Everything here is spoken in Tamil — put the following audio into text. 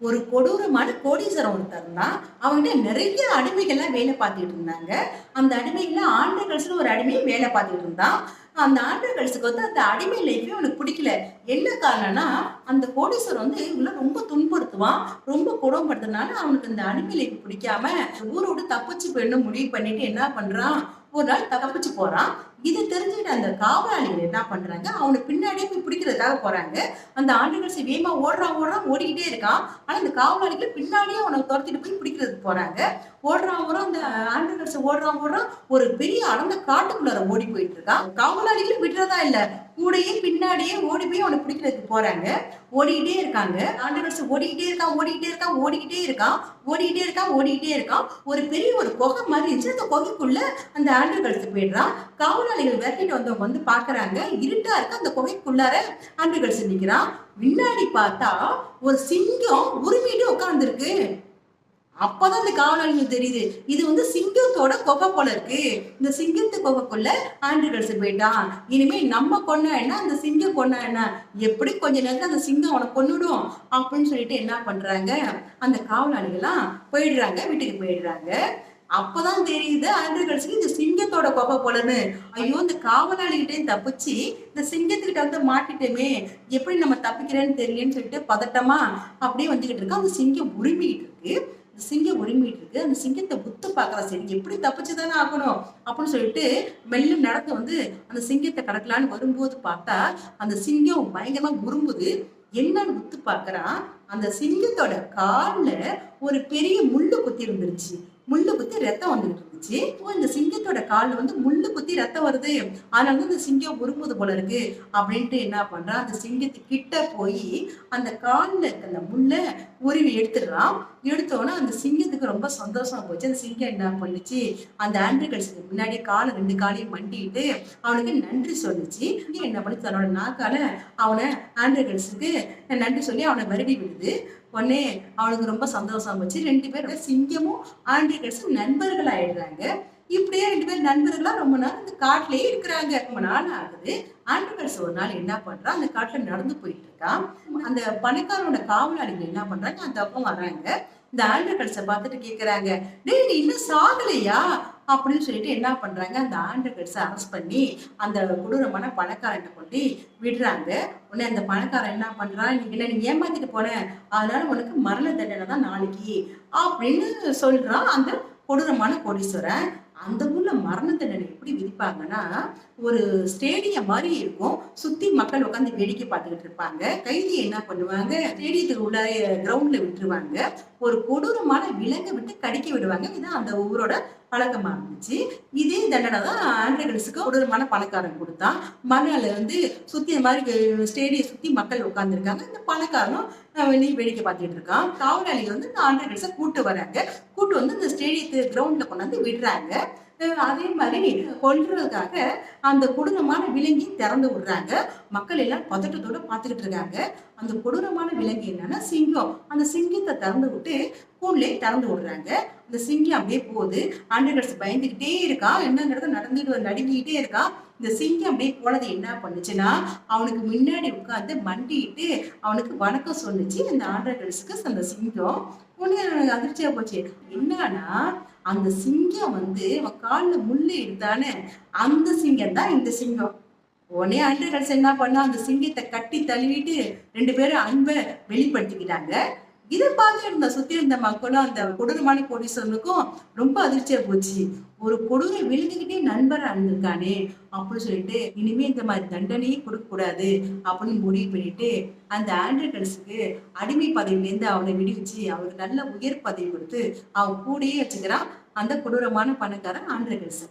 ஒரு கொடூரமான கோடீஸ்வரம் ஒருத்தர் இருந்தான். அவங்ககிட்ட நிறைய அடிமைகள்லாம் வேலை பார்த்துட்டு இருந்தாங்க. அந்த அடிமைகள்ல ஆண்டகல்ஸ்னு ஒரு அடிமையும் வேலை பார்த்துட்டு இருந்தான். அந்த ஆண்டகல்ஸுக்கு வந்து அந்த அடிமை லைஃபே அவனுக்கு பிடிக்கல. என்ன காரணம்னா அந்த கோடீஸ்வரம் வந்து இவங்கள ரொம்ப துன்புறுத்துவான். ரொம்ப கொடுமைப்படுத்துனால அவனுக்கு அந்த அடிமை லைஃப் பிடிக்காம ஊரை விட்டு தப்பிச்சு போயிடணும் முடிவு பண்ணிட்டு என்ன பண்றான்? ஒரு நாள் தப்பிச்சு போறான். இது தெரிஞ்சுக்கிட்ட அந்த காவலாளிகள் என்ன பண்றாங்க? அவனுக்கு பின்னாடியே போய் பிடிக்கிறதுக்காக போறாங்க. அந்த ஆண்டுகள் வேகமா ஓடுறான் ஓடுறான் ஓடிக்கிட்டே இருக்கான். ஆனா இந்த காவலாளிகள் பின்னாடியே அவனை துரத்திட்டு போய் பிடிக்கிறதுக்கு போறாங்க. ஓடுறான் ஓடுறான் அந்த ஆண்டுகள் ஓடுறான் ஓடுறான். ஒரு பெரிய அடர்ந்த காட்டுக்குள்ளார ஓடி போயிட்டு இருக்கான். காவலாளிகளும் விடுறதா இல்ல. கூடயே பின்னாடியே ஓடி போய் அவனை பிடிக்கிறதுக்கு போறாங்க. ஓடிக்கிட்டே இருக்காங்க. ஆண்டுகள் ஓடிக்கிட்டே இருக்கான் ஓடிக்கிட்டே இருக்கான் ஓடிக்கிட்டே இருக்கான். ஓடிக்கிட்டே இருக்கான் ஓடிக்கிட்டே இருக்கான். ஒரு பெரிய ஒரு குகை மாதிரி இருந்துச்சு. அந்த குகைக்குள்ள அந்த ஆண்டுகளுக்கு போயிடுறான். காவலாளிகள் விரட்டிட்டு வந்தவங்க வந்து பாக்குறாங்க இருட்டா இருக்கு அந்த குகைக்குள்ளார ஆண்டுகள் சிந்திக்கிறான் பின்னாடி பார்த்தா ஒரு சிங்கம் உருமிட்டு உட்கார்ந்துருக்கு. அப்பதான் இந்த காவலாளிகள் தெரியுது. இது வந்து சிங்கத்தோட கொகை போல இருக்கு. இந்த சிங்கத்து கொகைக்குள்ள ஆண்ட்ரிகல்ஸ் போயிட்டான் இனிமே நம்ம கொன்னா என்ன? அந்த சிங்கம் கொன்னா என்ன? எப்படி கொஞ்ச நேரத்துல அந்த சிங்கம் அவனை கொன்னுடும்? அப்படின்னு சொல்லிட்டு என்ன பண்றாங்க? அந்த காவலாளிகள்லாம் போயிடுறாங்க வீட்டுக்கு போயிடுறாங்க. அப்பதான் தெரியுது ஆண்ட்ரிகல்ஸுக்கு இந்த சிங்கத்தோட கொகை போலன்னு. ஐயோ இந்த காவலாளிகிட்டே தப்பிச்சு இந்த சிங்கத்துக்கிட்ட வந்து மாட்டிட்டோமே எப்படி நம்ம தப்பிக்கிறேன்னு தெரியலன்னு சொல்லிட்டு பதட்டமா அப்படியே வந்துகிட்டு இருக்கு. அந்த சிங்கம் உரிமிட்டு இருக்கு. இந்த சிங்கம் உரிமிட்டு இருக்கு. அந்த சிங்கத்தை புத்து பார்க்கறா சரி எப்படி தப்பிச்சு தானே ஆகணும் அப்படின்னு சொல்லிட்டு மெல்ல நடந்து வந்து அந்த சிங்கத்தை கடக்கலான்னு வரும்போது பார்த்தா அந்த சிங்கம் பயங்கரமா உரும்புது. என்னன்னு உத்து பார்க்கறான் அந்த சிங்கத்தோட கால்ல ஒரு பெரிய முள்ளு குத்தி இருந்துருச்சு. முள்ளு குத்தி ரத்தம் வந்துட்டு இருந்துச்சு. ஓ இந்த சிங்கத்தோட கால்ல வந்து முள்ளு குத்தி ரத்தம் வருது. அதனால வந்து இந்த சிங்கம் உருமுது போல இருக்கு அப்படின்ட்டு என்ன பண்றான் அந்த சிங்கத்து கிட்ட போய் அந்த கால்ல இருக்க அந்த முள்ளை உருவி எடுத்துடுறான் எடுத்தோன்னே அந்த சிங்கத்துக்கு ரொம்ப சந்தோஷமா போச்சு. அந்த சிங்கம் என்ன பண்ணுச்சு? அந்த ஆண்ட்ரிகல்ஸுக்கு முன்னாடி காலை ரெண்டு காலையும் மண்டிட்டு அவனுக்கு நன்றி சொல்லிச்சு. என்ன பண்ணி தன்னோட நாக்கால அவனை ஆண்ட்ரிகல்ஸுக்கு நன்றி சொல்லி அவனை வருடி விடுது. உடனே அவளுக்கு ரொம்ப சந்தோஷம் வச்சு ரெண்டு பேரும் சிங்கமும் ஆண்ட்ரிகல்ஸும் நண்பர்கள் ஆயிடுறாங்க இப்படியே ரெண்டு பேர் நண்பர்களா ரொம்ப நாள் அந்த காட்டிலேயே இருக்கிறாங்க. ரொம்ப நாள் ஆகுது. ஆண்ட்ரிகல்ஸ் ஒரு நாள் என்ன பண்ணுறான் அந்த காட்டுல நடந்து போயிட்டு இருக்கான் அந்த பணக்காரனோட காவலாளிகள் என்ன பண்றாங்க? அந்த அப்போ வராங்க. இந்த ஆண்ட்ரிகல்ஸை பார்த்துட்டு கேட்குறாங்க டேய் நீ இன்னும் சாகலையா? அப்படின்னு சொல்லிட்டு என்ன பண்றாங்க அந்த ஆண்ட்ரிகல்ஸை அரெஸ்ட் பண்ணி அந்த கொடூரமான பணக்காரன்ட்ட கொண்டு விடுறாங்க. உடனே அந்த பணக்காரன் என்ன பண்றான் நீ இல்லை நீ ஏமாத்திட்டு போன? அதனால உனக்கு மரண தண்டனை தான் நாளைக்கு. அப்படின்னு சொல்றான் அந்த கொடூரமான கோடீஸ்வரன். அந்த ஊர்ல மரண தண்டனை எப்படி விதிப்பாங்கன்னா ஒரு ஸ்டேடியம் மாதிரி இருக்கும். சுத்தி மக்கள் உட்காந்து வேடிக்கை பார்த்துக்கிட்டு இருப்பாங்க. கைதி என்ன பண்ணுவாங்க? ஸ்டேடியத்துக்கு உள்ள கிரவுண்ட்ல விட்டுருவாங்க. ஒரு கொடூரமான விலங்கை விட்டு கடிக்க விடுவாங்க. இதுதான் அந்த ஊரோட பழக்கமா இருந்துச்சு. இதே தண்டனை தான் ஆண்ட்ரகல்ஸுக்கு கொடூரமான பணக்காரன் கொடுத்தான். மறுநாள் வந்து சுத்தி இந்த மாதிரி ஸ்டேடியம் சுத்தி மக்கள் உட்காந்துருக்காங்க இந்த பணக்காரனும் வெளியே வேடிக்கை பார்த்துட்டு இருக்கான். காவலாளிகள் வந்து இந்த ஆண்ட்ரகல்ஸை கூட்டு வராங்க. கூட்டு வந்து இந்த ஸ்டேடியத்து கிரவுண்ட்ல கொண்டாந்து விடுறாங்க. அதே மாதிரி கொல்றதுக்காக அந்த கொடூரமான விலங்கி திறந்து விடுறாங்க. மக்கள் எல்லாம் பதட்டத்தோட பார்த்துக்கிட்டு இருக்காங்க. அந்த கொடூரமான விலங்கு என்னன்னா சிங்கம். அந்த சிங்கத்தை திறந்து விட்டு கூண்லே திறந்து விடுறாங்க. அந்த சிங்கம் அப்படியே போகுது. ஆண்டர்கட்ஸ் பயந்துக்கிட்டே இருக்கா? என்னங்கிறத நடந்துட்டு நடுங்கிக்கிட்டே இருக்கா? இந்த சிங்கம் அப்படியே போனது என்ன பண்ணுச்சுன்னா அவனுக்கு முன்னாடி உட்காந்து மண்டிட்டு அவனுக்கு வணக்கம் சொன்னிச்சு. இந்த ஆண்டர்கட்ஸுக்கு அந்த சிங்கம். உடனே அதிர்ச்சியா போச்சு. என்னன்னா அந்த சிங்கம் வந்து காலில் முள்ளு எடுத்தானே அந்த சிங்கம் தான் இந்த சிங்கம். உடனே அண்டர்கட்ஸ் என்ன பண்ணா அந்த சிங்கத்தை கட்டி தழுவிட்டு ரெண்டு பேரும் அன்பை வெளிப்படுத்திக்கிட்டாங்க. இதை பார்த்து இருந்த சுத்தி இருந்த மக்களும் அந்த கொடூரமான கோடீஸ்வரனுக்கும் ரொம்ப அதிர்ச்சியா போச்சு. ஒரு கொடுமை விழுந்துகிட்டே நண்பர் இருந்திருக்கானே அப்படின்னு சொல்லிட்டு இனிமே இந்த மாதிரி தண்டனையே கொடுக்க கூடாது அப்படின்னு முடிவு பண்ணிட்டு அந்த ஆண்ட்ரிகல்ஸுக்கு அடிமை பதவியிலேருந்து அவனை விடுவிச்சு அவருக்கு நல்ல உயர் பதவி கொடுத்து அவன் கூடயே வச்சுக்கிறான். அந்த கொடூரமான பணக்காரன் ஆண்ட்ரிகல்ஸை